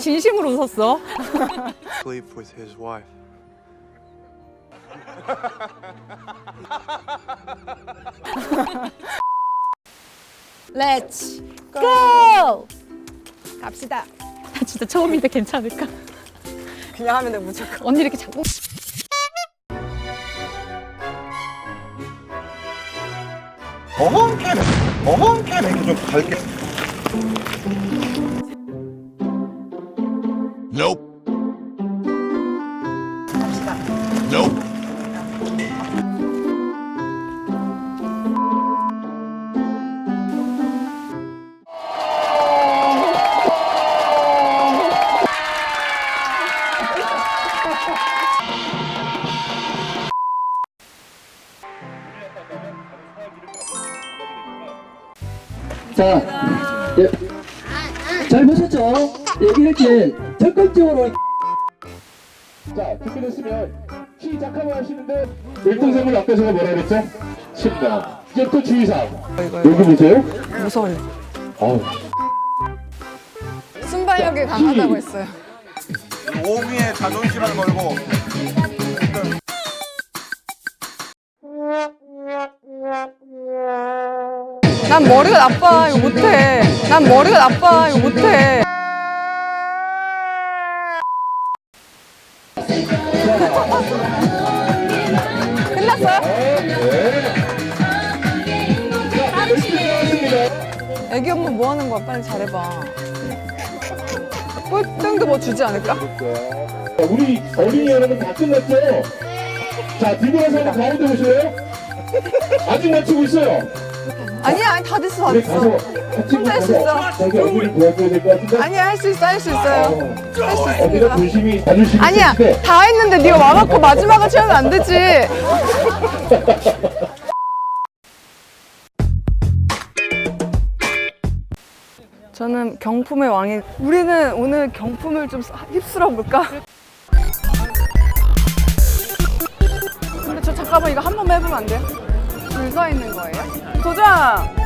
진심으로 웃었어. sleep with his wife. Let's go. 갑시다. 나 진짜 처음인데 괜찮을까? 그냥 하면 돼 무조건. 언니 이렇게 자꾸 어멍게 어멍게 냉좀 갈게 Nope. Nope. 자, 예. 잘 보셨죠? 얘기할 때 적극적으로 자, 준비됐으면 시작하고 하시는데 1등생물 앞에서 뭐라 그랬죠? 10단. 이제부터 주의사항. 여기 보세요. 무서워요. 어우, 순발력이 강하다고 했어요. 오미의 자존심을 걸고 난 머리가 나빠 이거 못해. 난 머리가 나빠 이거 못해. 끝났어요? 애기 엄마 뭐 하는 거야? 빨리 잘해봐. 꼴등도 뭐 주지 않을까? 자, 우리 어린이 여러분 다 끝났죠? 자, 뒤돌아서 한번 가운데 보실래요? 아직 맞추고 있어요. 아니야, 아니, 다 됐어, 다 우리 가서 됐어. 같이 혼자 할수 가서 있어. 자기 얼굴을 보여줘야 될 것 같은데? 아니야, 할 수 있어, 할 수 있어요. 할 수 언니가 있습니다. 조심히 자존심이 아니야, 다 했는데 네가 와갖고 마지막을 채우면 안 되지. 저는 경품의 왕이. 우리는 오늘 경품을 좀 휩쓸어 볼까? 근데 저 잠깐만 이거 한 번만 해보면 안 돼요? 줄 서 있는 거예요? 도전!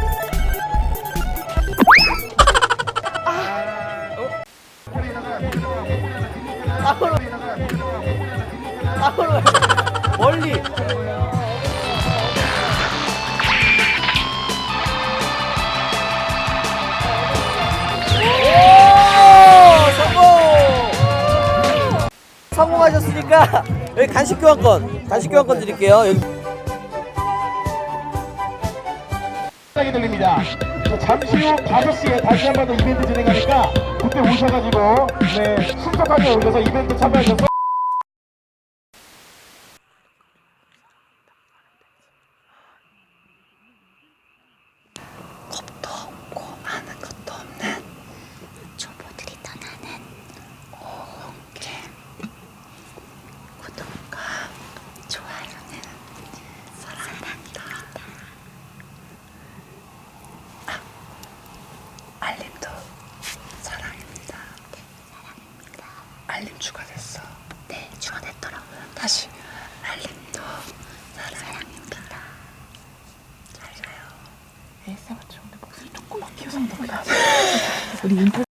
성공하셨으니까 여기 간식 교환권 간식 교환권 드릴게요. 여기 시작이 들립니다. 자, 잠시 후 5시에 다시 한 번 더 이벤트 진행하니까 그때 오셔가지고 네, 신속하게 오셔서 이벤트 참여하셔서 겁도 없고 아는 것도 없는 초보들이 떠나는 오게 구독과 좋아요는 사랑합니다. 아, 알림도 사랑입니다. 네, 사랑입니다. 알림 추가됐어. 네, 추가됐더라고요. 다시 알림도 사랑입니다. 잘 가요. ASMR 좋은데 목소리 조금만 키워서 더 우리 인터